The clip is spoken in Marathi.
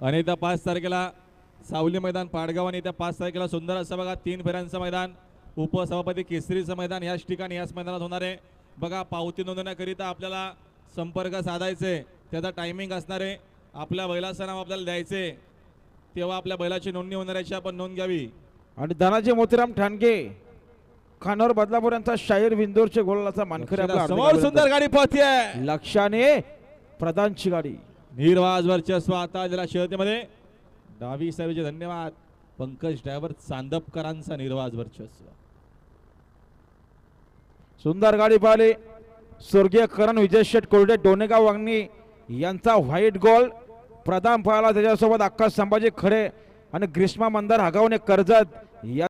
आणि येत्या पाच तारखेला सावली मैदान पाडगाव आणि येत्या पाच तारखेला सुंदर असं बघा तीन फेऱ्यांचं मैदान उपसभापती केसरीचं मैदान याच ठिकाणी याच मैदानात होणार आहे. बघा पावती नोंदवण्याकरिता आपल्याला संपर्क साधायचे त्याचा टायमिंग असणार आहे. आपल्या बैलाचं नाव आपल्याला द्यायचे तेव्हा आपल्या बैलाची नोंदणी होणार याची आपण नोंद घ्यावी. आणि धनाजी मोतीराम ठाणगे खानोर बदलापूर यांचा शाहीर विंदोरचे गोलाचा मानकरी समोर सुंदर. गाडी पळतीये लक्षाने प्रधानची गाडी. निर्वाज वर्चस्व आता ज्याला शर्यतीमध्ये डावी साहेबचे धन्यवाद. पंकज ड्रायव्हर चांदपकरांचा निर्वाज वर्चस्व. सुंदर गाडी पाहिली. स्वर्गीय करण विजय शेठ कोरडे डोनेगाव वांगणी यांचा व्हाईट गोल प्रधान पाहिला त्याच्यासोबत अक्का संभाजी खडे आणि ग्रीष्मा मंदार हगावणे कर्जत. या